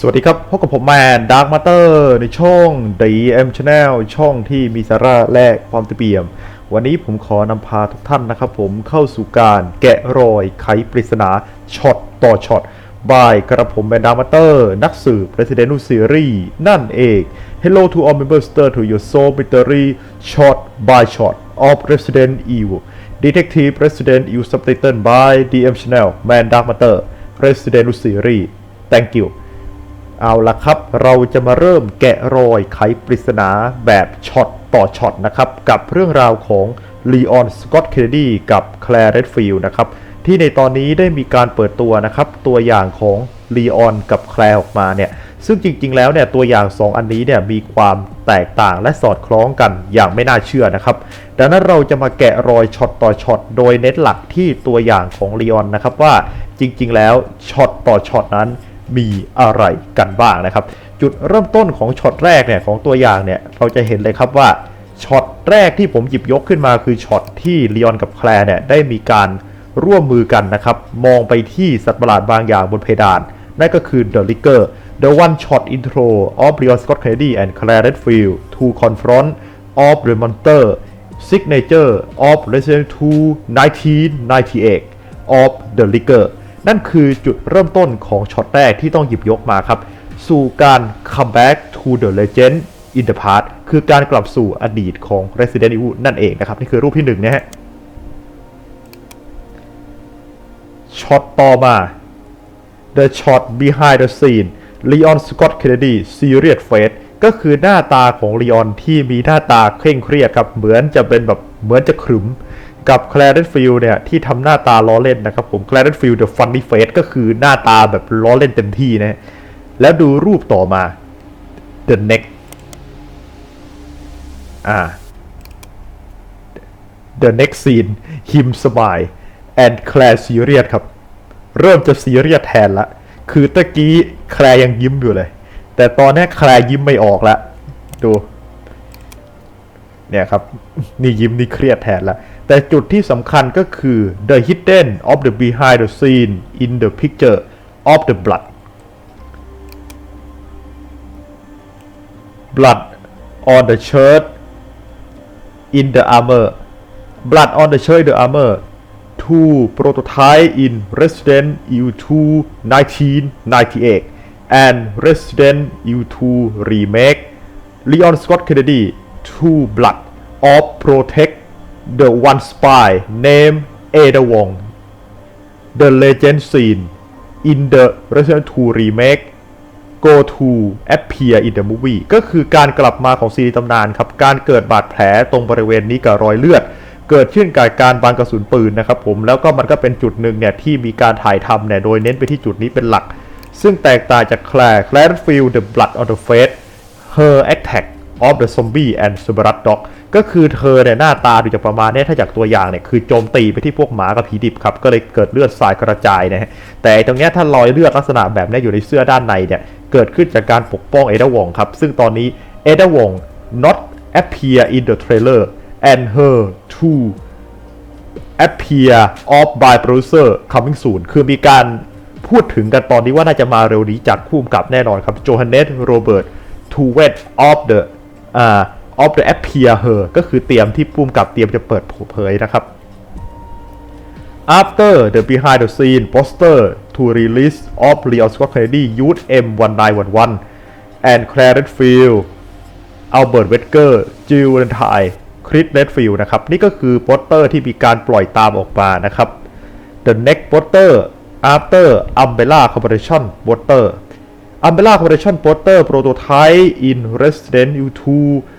สวัสดีครับ พบกับผมแมนดาร์ m มาเตอร์ในช่อง DM Channel ช่องที่มีสาระและความเตรียม วันนี้ผมขอนำพาทุกท่านนะครับผมเข้าสู่การแกะรอยไขปริศนาช็อตต่อช็อตบายกระผมแมนดาร์ m มาเตอร์นักสืบ Resident Evil Series นั่นเอง Hello to all members t e r to your soul mystery shot by shot of Resident Evil Detective Resident Evil subtitled by DM Channel Man Dark Matter Resident Evil Series Thank you เอาละครับเราจะมาเริ่มแกะรอยไขปริศนาแบบช็อตต่อช็อตนะครับ กับเรื่องราวของลีออนสกอตต์เคนเนดีกับแคลร์เรดฟิลด์นะครับ ที่ในตอนนี้ได้มีการเปิดตัวนะครับ ตัวอย่างของลีออนกับแคลร์ออกมาเนี่ย ซึ่งจริงๆแล้วเนี่ยตัวอย่าง 2 อันนี้เนี่ยมีความแตกต่างและสอดคล้องกันอย่างไม่น่าเชื่อนะครับ ดังนั้นเราจะมาแกะรอยช็อตต่อช็อตโดยเน้นหลักที่ตัวอย่างของลีออนนะครับว่าจริงๆ แล้วช็อตต่อช็อตนั้น มีอะไรกันบ้างนะครับ จุดเริ่มต้นของช็อตแรกเนี่ยของตัวอย่างเนี่ยเราจะเห็นเลยครับว่าช็อตแรกที่ผมหยิบยกขึ้นมาคือช็อตที่ลีออนกับแคลร์เนี่ยได้มีการร่วมมือกันนะครับ มองไปที่สัตว์ประหลาดบางอย่างบนเพดาน นั่นก็คือ The Licker The One Shot Intro of Leon Scott Kennedy and Claire Redfield to confront of the monster signature of Resident Evil 1998 of the Licker นั่นคือจุดเริ่มต้นของช็อตแรกที่ต้องหยิบยกมาครับ สู่การ come back to the legend in the past คือการกลับสู่อดีตของ Resident Evil นั่นเองนะครับ นี่คือรูปที่หนึ่งนะฮะช็อตต่อมา The shot behind the scene Leon Scott Kennedy serious face ก็คือหน้าตาของลีออนที่มีหน้าตาเคร่งเครียดครับ เหมือนจะเป็นแบบเหมือนจะขรึม กับ c l a r e n f i e l d เนี่ยที่ทำหน้าตาล้อเล่นนะครับผม c l a r e n f i e l d the funny face ก็คือหน้าตาแบบล้อเล่นเต็มที่นะ แล้วดูรูปต่อมา the neck อ่า the next scene him smile and Claire serious ครับ เริ่มจะซีเรียสแทนละ คือตะกี้แคลยังยิ้มอยู่เลย แต่ตอนนี้แคลยิ้มไม่ออกละ ดู เนี่ยครับ นี่ยิ้มนี่เครียดแทนละ แต่จุดที่สำคัญก็คือ the hidden of the behind the scene in the picture of the blood blood on the shirt in the armor blood on the shirt in the armor to prototype in Resident Evil 2 1998 and Resident Evil 2 Remake Leon Scott Kennedy 2 Blood of Protect the One Spy named Ada Wong The Legend Scene in the Resident 2 Remake go to appear in the movie ก็คือการกลับมาของซีรีส์ตำนานครับ การเกิดบาดแผลตรงบริเวณนี้กับรอยเลือด เกิดขึ้นกับการบานกระสุนปืนนะครับผม แล้วก็มันก็เป็นจุดหนึ่งเนี่ยที่มีการถ่ายทำเนี่ยโดยเน้นไปที่จุดนี้เป็นหลัก ซึ่งแตกต่างจาก Claire Claire feel the blood on the face her attack of the zombie and s u b a r a t dog ก็คือเธอเนี่ยหน้าตาดูจากประมาณเนี้ถ้าจากตัวอย่างเนี่ยคือโจมตีไปที่พวกหมากับผีดิบครับก็เลยเกิดเลือดสายกระจายนะฮะแต่ตรงเนี้ยถ้ารอยเลือดลักษณะแบบเนี้ยอยู่ในเสื้อด้านในเนี่ยเกิดขึ้นจากการปกป้องเอเดวองครับซึ่งตอนนี้เอเดวอง not appear in the trailer and her to appear of by producer coming soon คือมีการพูดถึงกันตอนนี้ว่าน่าจะมาเร็วนี้จากคู่กำกับแน่นอนครับโจฮันเนสโรเบิร์ตทูเวต of the อ่า of the appear her ก็คือเตรียมที่พุ่มกับเตรียมจะเปิดเผยนะครับ after the behind the scene poster to release of Leon Scott Kennedy Youth M1911 and Clarence Field Albert Wesker Jill Valentine คริสเลดฟิลนะครับ นี่ก็คือโปสเตอร์ที่มีการปล่อยตามออกมานะครับ The next poster after Umbrella Corporation poster Umbrella Corporation poster prototype in Resident Evil 2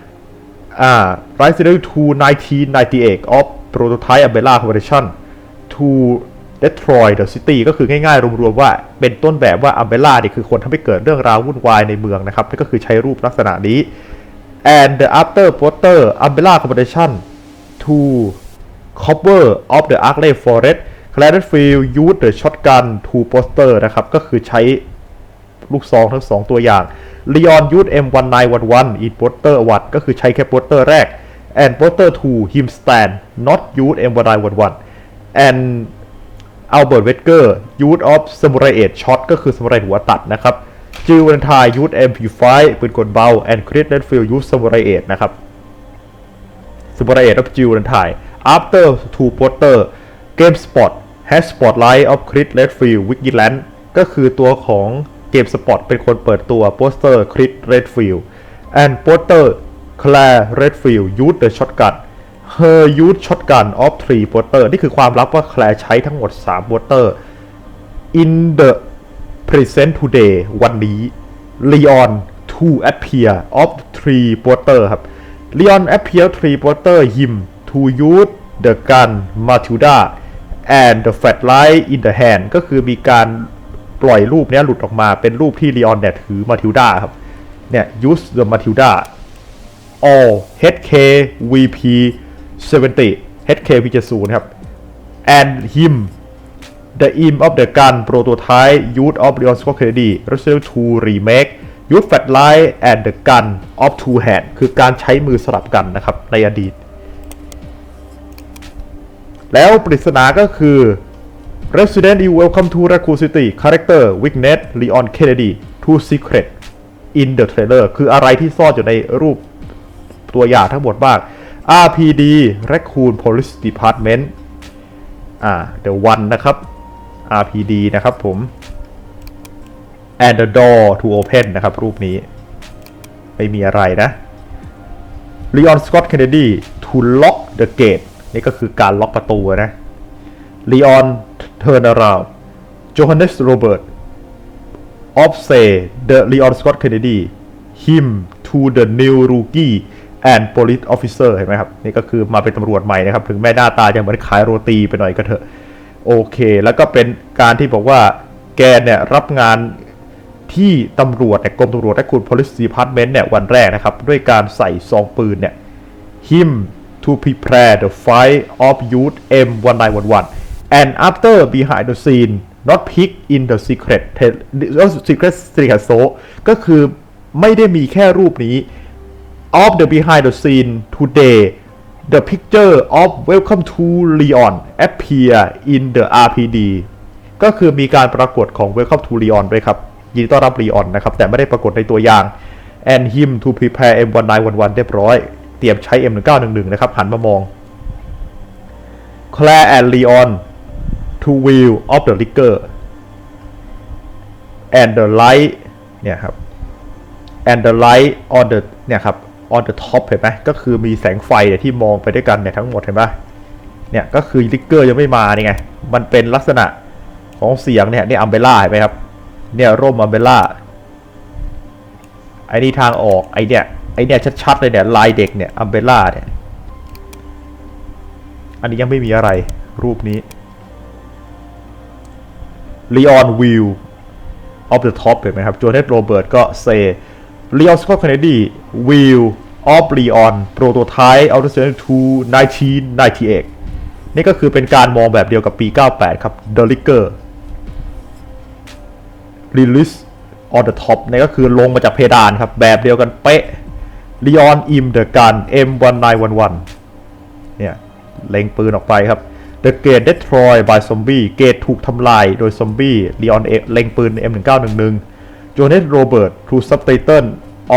อ่า Resident Evil 2 1998 of prototype Umbrella Corporation to destroy the city ก็คือง่ายๆ รวมๆว่าเป็นต้นแบบว่า Umbrella นี่คือคนทำให้เกิดเรื่องราววุ่นวายในเมืองนะครับนี่ก็คือใช้รูปลักษณะนี้ and the after poster Umbrella Corporation to cover of the Arkley Forest Clarenfield use the shotgun to poster นะครับ ก็คือใช้ลูกซองทั้งสองตัวอย่าง Leon use M1911 in poster 1ก็คือใช้แค่โปสเตอร์แรก and poster 2 him stand not use M1911 and Albert Wesker use of Samurai 8 shot ก็คือ Samurai หัวตัดนะครับจิววันทายยูท MP5 ปืนกลเบา and Chris Redfield ยูท Samurai 8นะครับ Samurai 8 of Jill วันทาย After to poster GameSpot has Spotlight of Chris Redfield Vigilant ก็คือตัวของ เกมสปอตเป็นคนเปิดตัวโปสเตอร์คริสเรดฟิลด์แอนโปสเตอร์แคลร์เรดฟิลด์ยูดเดอะช็อตกันเฮอร์ยูดช็อตกันออฟทรีโปสเตอร์นี่คือความลับว่าแคลร์ใช้ทั้งหมด3โปสเตอร์อินเดอะพรีเซนต์ทูเดย์วันนี้ลีออนทูแอปเพียร์ออฟทรีโปสเตอร์ครับลีออนแอปเพียร์ทรีโปสเตอร์ยิมทูยูดเดอะกันมาทิวดา and the fat light in the hand ก็คือมีการ ปล่อยรูปนี้หลุดออกมาเป็นรูปที่ Leon เนี่ยถือ Matilda ครับ เนี่ย use the Matilda all HK VP 70 HK VP 70 ครับ and him The Aim of the Gun Prototype Youth of Leon Scott Kennedy Resident 2 Remake Youth Fat Light and the Gun of Two Hand คือการใช้มือสลับกันนะครับในอดีต แล้วปริศนาก็คือ Resident Evil Welcome to Raccoon City Character Weakness Leon Kennedy Two Secret in the Trailer คืออะไรที่ซ่อนอยู่ในรูปตัวอย่างทั้งหมดบ้าง RPD Raccoon Police Department อ่า The One นะครับ RPD นะครับผม and the door to open นะครับ รูปนี้ ไม่มีอะไรนะ Leon Scott Kennedy to lock the gate นี่ก็คือการล็อกประตูนะ Leon turn around Johannes Robert of say the Leon Scott Kennedy him to the new rookie and police officer เห็นไหมครับ นี่ก็คือมาเป็นตำรวจใหม่นะครับ ถึงแม้หน้าตายังเหมือนขายโรตีไปหน่อยก็เถอะ โอเค แล้วก็เป็นการที่บอกว่าแกเนี่ยรับงานที่ตำรวจเนี่ยกรมตำรวจและคุณ police department เนี่ยวันแรกนะครับ ด้วยการใส่ซองปืนเนี่ย him to prepare the fight of youth M1911 and after behind the scene not pick in the secret secret secret so ก็คือไม่ได้มีแค่รูปนี้ of the behind the scene today the picture of welcome to Leon appear in the RPD ก็คือมีการปรากฏของ welcome to Leon ด้วยครับ ยินดีต้อนรับ Leon นะครับ แต่ไม่ได้ปรากฏในตัวอย่าง and him to prepare M1911 เรียบร้อย เตรียมใช้ M1911 นะครับ หันมามอง Claire and Leon to wheel of the liquor and the light เนี่ยครับ and the light on the เนี่ยครับ on the top เห็นไหมก็คือมีแสงไฟเนี่ยที่มองไปด้วยกันเนี่ยทั้งหมดเห็นไหมเนี่ยก็คือลิกเกอร์ยังไม่มานี่ไง มันเป็นลักษณะของเสียงเนี่ยนี่อัมเบล่าเห็นไหมครับ เนี่ยร่มอัมเบล่าไอ้นี่ทางออกไอ้เนี่ยไอ้เนี่ยชัดๆเลยเนี่ยลายเด็กเนี่ยอัมเบล่าเนี่ย อันนี้ยังไม่มีอะไรรูปนี้ ลีออนวิลออฟเดอะท็อปเห็นไหมครับโจเนสโรเบิร์ตก็เซลีออนสกอตเคนเนดีวิลออฟลีออนโปรโตไทป์อัลเดอร์เซนต์ทูยนทีนไนทีเอ็กนี่ก็คือเป็นการมองแบบเดียวกับปี 98 ครับเ The เกอร์รีลิสออฟเดอะท็อปนี่ก็คือลงมาจากเพดานครับ แบบเดียวกันเป๊ะ Leon Im the Gun M1911 เนี่ย เล็งปืนออกไปครับ The Gate Destroyed by Zombie เกต ถูกทำลายโดยซอมบี้ลีออนเล็งปืน M1911 โจเนสโรเบิร์ต to subtitle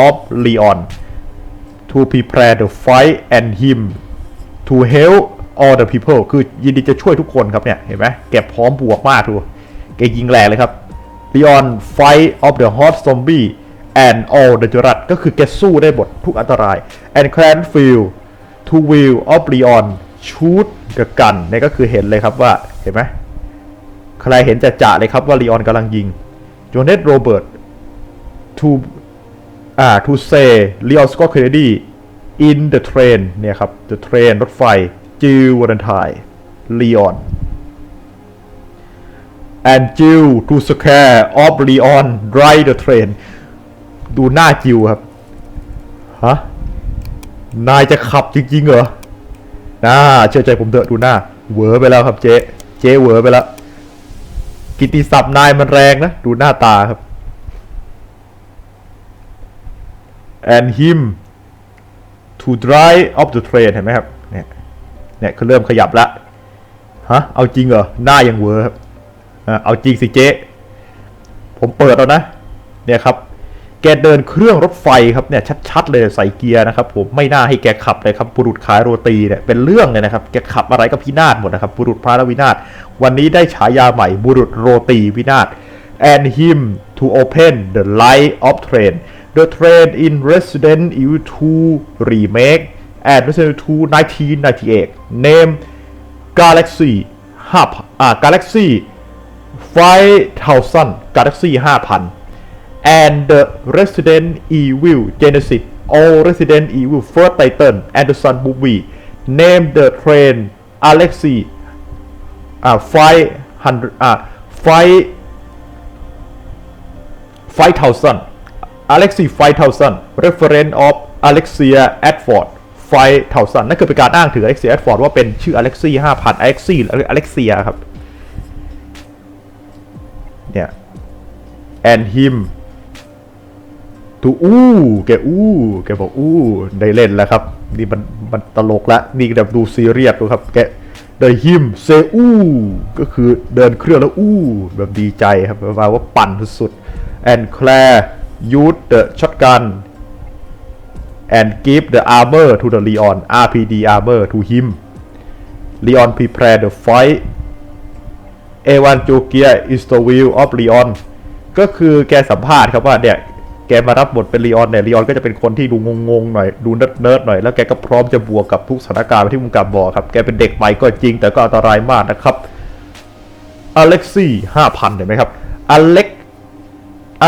of Leon to prepare the fight and him to help all the people คือยินดีจะช่วยทุกคนครับเนี่ย เห็นไหมแกพร้อมบวกมากดูแกยิงแรงเลยครับ Leon fight of the hot zombie and all the จรัดก็คือแกสู้ได้หมดทุกอันตราย and Cranfield to will of Leon shoot the gun เนี่ยก็คือเห็นเลยครับว่า เห็นไหม ใครเห็นจะจ่าเลยครับว่าลีออนกำลังยิงโจเนตโรเบิร์ตทูอ่าทูเซลีออนสกอตเคนเนดีในเดอะเทรนเนี่ยครับเดอะเทรนรถไฟจิววันทายลีออนแอนจิวทูสแควร์ออฟลีออนไรเ the train ดูหน้าจิวครับ ฮะ นายจะขับจริง ๆ เหรอน่าเชื่อใจผมเถอะดูหน้า เวอร์ไปแล้วครับเจ๊ เจ๊เวอร์ไปแล้ว กิติศัพท์นายมันแรงนะ ดูหน้าตาครับ and him to drive off the train เห็นไหมครับ เนี่ย เนี่ยเขาเริ่มขยับละ ฮะ เอาจริงเหรอ หน้ายังเวอร์ครับเอาจริงสิเจ๊ ผมเปิดแล้วนะ เนี่ยครับ แกเดินเครื่องรถไฟครับเนี่ยชัดๆเลยใส่เกียร์นะครับผมไม่น่าให้แกขับเลยครับบุรุษขายโรตีเนี่ยเป็นเรื่องเลยนะครับแกขับอะไรก็พินาศหมดนะครับบุรุษพระวินาศวันนี้ได้ฉายาใหม่บุรุษโรตีวินาศ and him to open the light of train the train in Resident Evil 2 remake and Resident Evil 2 1998 name Galaxy 5อ่า Galaxy 5000 Galaxy 5000 and the Resident Evil Genesis all Resident Evil First Titan Anderson movie named the train Alexi อ่า500อ่า5 5000 Alexi 5000 reference of Alexia Adford 5000นั่นคือเป็นการอ้างถึง Alexia Adford ว่าเป็นชื่อ Alexi 5000 Alexi หรือ Alexia ครับเนี่ย and him to อู้แกอู้แกบอกอู้ได้เล่นแล้วครับ นี่มันมันตลกละนี่แบบดูซีเรียสดูครับ แก the him say อู้ก็คือเดินเครื่องแล้วอู้แบบดีใจครับประมาณว่าปั่นสุดๆ and Claire use the shotgun and give the armor to the Leon RPD armor to him Leon prepare the fight เอวานจูเกียอิสโตวิลออฟลีออนก็คือแกสัมภาษณ์ครับว่าเนี่ย แกมารับบทเป็นลีออนเนี่ยลีออนก็จะเป็นคนที่ดูงงๆหน่อยดูเนิร์ดๆหน่อยแล้วแกก็พร้อมจะบวกกับทุกสถานการณ์ที่มุงกับบอกครับแกเป็นเด็กใหม่ก็จริงแต่ก็อันตรายมากนะครับอเล็กซี่ห้าพันเห็นไหมครับอเล็ก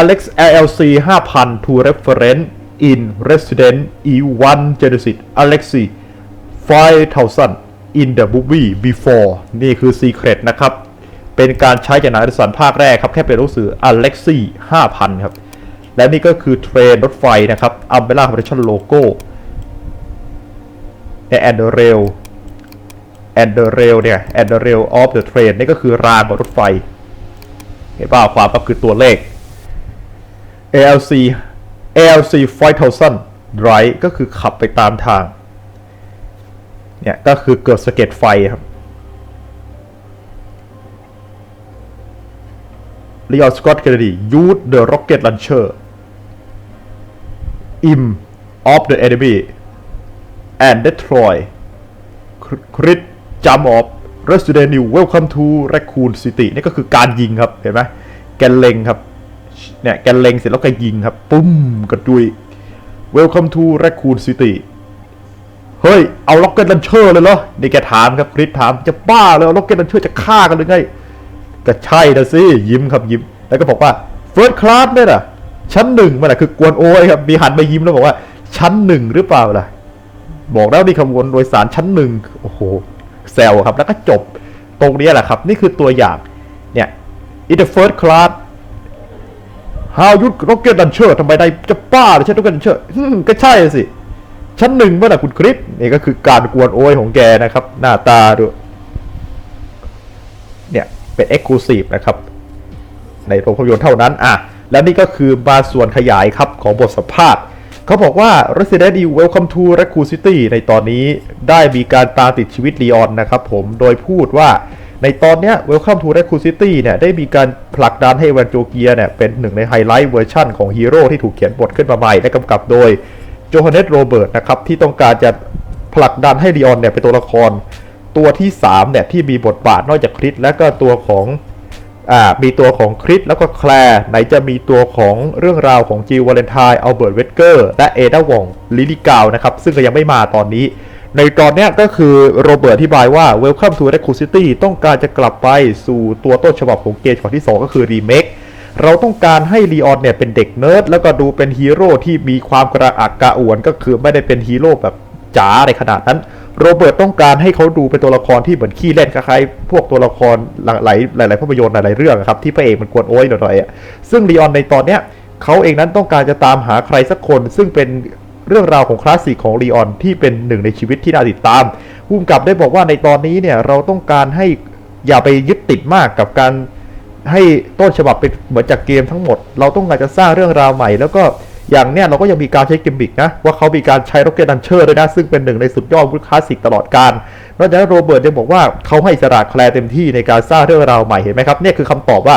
Alex LLC 5,000 to reference in Resident E1 Genesis Alexi 5,000 in the movie before นี่คือ Secret นะครับ เป็นการใช้จากหนังอดิสันภาคแรกครับ แค่เป็นรู้สึก Alexi 5,000 ครับ และนี่ก็คือเทรนรถไฟนะครับอัมเบล่าคอร์ปอเรชั่นโลโก้ในแอนเดอร์เรลแอนเดอร์เรลเนี่ยแอนเดอร์เรลออฟเดอะเทรนนี่ก็คือรางของรถไฟ เห็นป่าวความก็คือตัวเลข ALC ALC 5000 Drive ก็คือขับไปตามทาง เนี่ย ก็คือเกิดสะเก็ดไฟครับลีออนสกอตเคนเนดียูดเดอะร็อกเก็ตลันเชอร์ im of the enemy and destroy crit jump off Resident Evil Welcome to Raccoon City นี่ก็คือการยิงครับ เห็นไหมแกนเล็งครับ เนี่ยแกเล็งเสร็จแล้วแกยิงครับ ปุ้มกระจุย Welcome to Raccoon City เฮ้ย เอาล็อกเก็ตลันเชอร์เลยเหรอ นี่แกถามครับคริสถามจะบ้าเลยเอาล็อกเก็ตลันเชอร์จะฆ่ากันหรือไง ก็ใช่นะสิ ยิ้มครับยิ้ม แล้วก็บอกว่า First Class เนี่ยนะ ชั้นหนึ่งมันนะคือกวนโอ้ยครับมีหันมายิ้มแล้วบอกว่า ชั้นหนึ่งหรือเปล่าล่ะ บอกแล้วนี่ขบวนโดยสารชั้นหนึ่งโอ้โหแซวครับแล้วก็จบตรงนี้แหละครับ นี่คือตัวอย่างเนี่ย in the first class ฮาวยุทธร็อกเก็ตดันเชอร์ทำไมได้จะบ้าเลยใช่ร็อกเก็ตดันเชอร์ก็ใช่สิ ชั้นหนึ่งเมื่อไหร่คุณคลิปนี่ก็คือการกวนโอยของแกนะครับ หน้าตาดูเนี่ย เป็นเอ็กซ์คลูซีฟนะครับ ในโรงภาพยนตร์เท่านั้นอะ และนี่ก็คือมางส่วนขยายครับของบทสัมภาษณ์เขาบอกว่า Resident Evil Welcome to Raccoon City ในตอนนี้ได้มีการตามติดชีวิตลีออนนะครับผมโดยพูดว่าในตอนเนี้ย Welcome to Raccoon City เนี่ยได้มีการผลักดันให้แวนโจเกียเนี่ยเป็นหนึ่งในไฮไลท์เวอร์ชั่นของฮีโร่ที่ถูกเขียนบทขึ้นมาใหม่ และกำกับโดยโจฮันเนสโรเบิร์ตนะครับที่ต้องการจะผลักดันให้ลีออนเนี่ยเป็นตัวละคร ตัวที่3เนี่ยที่มีบทบาทนอกจากคริสและก็ตัวของ มีตัวของคริสแล้วก็แคลร์ไหนจะมีตัวของเรื่องราวของจิววาเลนไทน์อัลเบิร์ตเวเกอร์และเอดาวองลิลิกาวนะครับซึ่งก็ยังไม่มาตอนนี้ ในตอนนี้ก็คือโรเบิร์ตอธิบายว่า Welcome to Raccoon City ต้องการจะกลับไปสู่ตัวต้นฉบับของเกมฉบับที่ 2 ก็คือรีเมคเราต้องการให้ลีออนเนี่ยเป็นเด็กเนิร์ดแล้วก็ดูเป็นฮีโร่ที่มีความกระอักกระอ่วนก็คือไม่ได้เป็นฮีโร่แบบ จ๋าในขนาดนั้น โรเบิร์ตต้องการให้เขาดูเป็นตัวละครที่เหมือนขี้เล่นคล้ายๆพวกตัวละครหลายหลายหลายภาพยนตร์หลายเรื่องครับที่พระเอกมันกวนโอ้ยหน่อยๆอะซึ่งลีออนในตอนเนี้ยเขาเองนั้นต้องการจะตามหาใครสักคน ซึ่งเป็นเรื่องราวของคลาสสิกของลีออนที่เป็นหนึ่งในชีวิตที่น่าติดตามภูมิกับได้บอกว่าในตอนนี้เนี่ยเราต้องการให้อย่าไปยึดติดมากกับการให้ต้นฉบับเป็นเหมือนจากเกมทั้งหมด เราต้องการจะสร้างเรื่องราวใหม่ แล้วก็ อย่างเนี้ยเราก็ยังมีการใช้กิมบิกนะ ว่าเขามีการใช้ร็อกเก็ตดันเชอร์ด้วยนะ ซึ่งเป็นหนึ่งในสุดยอดวุฒิคลาสสิกตลอดการนอกจากนั้นโรเบิร์ตยังบอกว่าเขาให้สระแคลร์เต็มที่ในการสร้างเรื่องราวใหม่เห็นไหมครับเนี่ยคือคำตอบว่า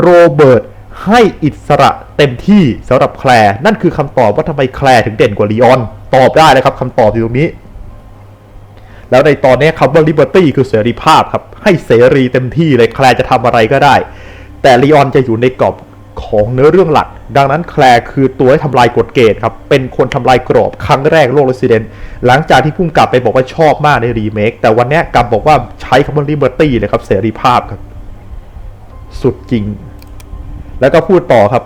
โรเบิร์ตให้อิสระเต็มที่สำหรับแคลร์นั่นคือคำตอบว่าทำไมแคลร์ถึงเด่นกว่าลีออน ตอบได้เลยครับคำตอบอยู่ตรงนี้ แล้วในตอนนี้คำว่า liberty คือเสรีภาพครับ ให้เสรีเต็มที่เลยแคลร์จะทำอะไรก็ได้ แต่ลีออนจะอยู่ในกรอบของเนื้อเรื่องหลัก ดังนั้นแคลร์คือตัวที่ทำลายกฎเกณฑ์ครับ เป็นคนทำลายกรอบครั้งแรกโลก Resident หลังจากที่พุ่มกลับไปบอกว่าชอบมากในรีเมค แต่วันนี้กลับบอกว่าใช้คำว่า liberty เลยครับเสรีภาพครับ สุดจริง แล้วก็พูดต่อครับ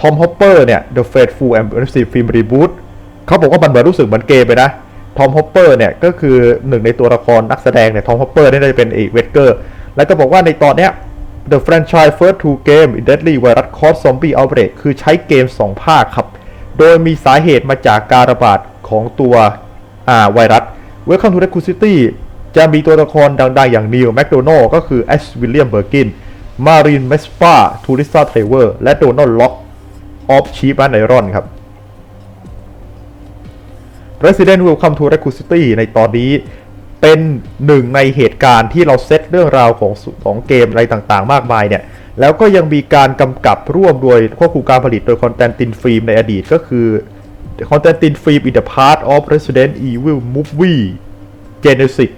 ทอมฮอปเปอร์เนี่ย The Faithful and Immersive Film Reboot เขาบอกว่ามันเหมือนรู้สึกเหมือนเกมไปนะทอมฮอปเปอร์เนี่ยก็คือหนึ่งในตัวละครนักแสดงเนี่ยทอมฮอปเปอร์นี่น่าจะเป็นเอกเวสเกอร์ แล้วก็บอกว่าในตอนเนี้ย The franchise first two game in deadly virus called zombie outbreak คือใช้เกม 2 ภาคครับ โดยมีสาเหตุมาจากการระบาดของตัวไวรัส Welcome to Raccoon City จะมีตัวละครดังๆ อย่างนิวแมคโดนัลก็คือแอชวิลเลียมเบอร์กิน มารีนเมสฟาทูริสตาเทรเวอร์ และโดนัลล็อกออฟชีฟแนไอรอนครับ Resident Evil Come to Raccoon City ในตอนนี้ เป็นหนึ่งในเหตุการณ์ที่เราเซตเรื่องราวของของเกมอะไรต่างๆ มากมายเนี่ยแล้วก็ยังมีการกำกับร่วมโดยควบคุมการผลิตโดยคอนแตนตินฟิล์มในอดีตก็คือคอนแตนตินฟิล์ม in the part of Resident Evil movie Genesis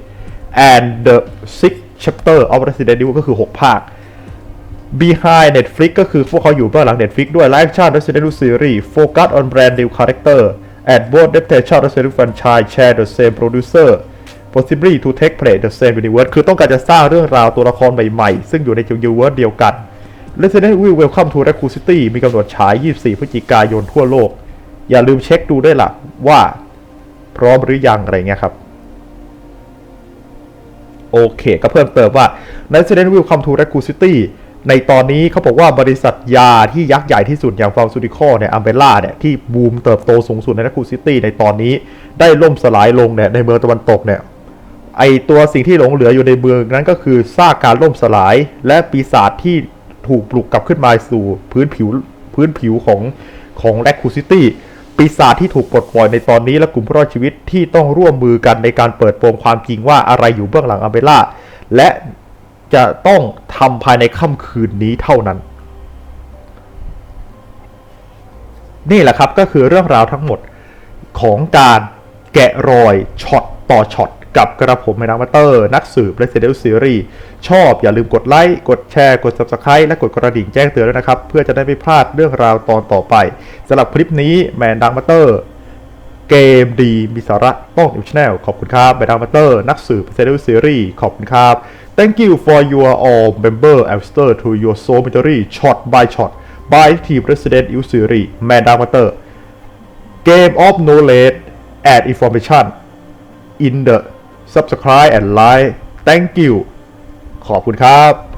and the six chapter of Resident Evil ก็คือ 6 ภาค Behind Netflix ก็คือพวกเขาอยู่เบื้องหลัง Netflix ด้วย Live Chat Resident Evil Series Focus on brand new character and both adaptation Resident Evil franchise share the same producer possibly to take place the same universe คือต้องการจะสร้างเรื่องราวตัวละครใหม่ๆ ซึ่งอยู่ในยูนิเวิร์สเดียวกัน Resident Evil Welcome to Raccoon City มีกำหนดฉาย 24 พฤศจิกายนทั่วโลก อย่าลืมเช็คดูด้วยล่ะว่า พร้อมหรือยังอะไรเงี้ยครับ โอเคก็เพิ่มเติมว่า Resident Evil Come to Raccoon City ในตอนนี้เขาบอกว่าบริษัทยาที่ยักษ์ใหญ่ที่สุดอย่าง Pharmaceutical เนี่ย Umbrella เนี่ยที่บูมเติบโตสูงสุดใน Raccoon City ในตอนนี้ได้ล่มสลายลงเนี่ยในเมืองตะวันตกเนี่ย ไอตัวสิ่งที่หลงเหลืออยู่ในเมืองนั้นก็คือซากการล่มสลาย และปีศาจที่ถูกปลุกกลับขึ้นมาสู่พื้นผิวพื้นผิวของของแรคคูซิตี้ปีศาจที่ถูกปลดปล่อยในตอนนี้และกลุ่มผู้รอดชีวิตที่ต้องร่วมมือกันในการเปิดโปงความจริงว่าอะไรอยู่เบื้องหลังอัมเบล่า และจะต้องทำภายในค่ำคืนนี้เท่านั้น นี่แหละครับก็คือเรื่องราวทั้งหมดของการแกะรอยช็อตต่อช็อต กับกระผมในนัมาเตอร์ นักสืบ Resident Evil Series ชอบอย่าลืมกดไลค์ กดแชร์ กด Subscribe และกดกระดิ่งแจ้งเตือนด้วยนะครับ เพื่อจะได้ไม่พลาดเรื่องราวตอนต่อไปสำหรับคลิปนี้แมนดังมาเตอร์ เกมดีมีสาระต้องนิวชแนลขอบคุณครับแมนดังมาเตอร์ นักสืบ Resident Evil Series ขอบคุณครับ Thank you for your all member after to your soul military shot by shot by team Resident Evil Series แมนดังมาเตอร์ Game of Knowledge and Information in the subscribe and like thank you ขอบคุณครับ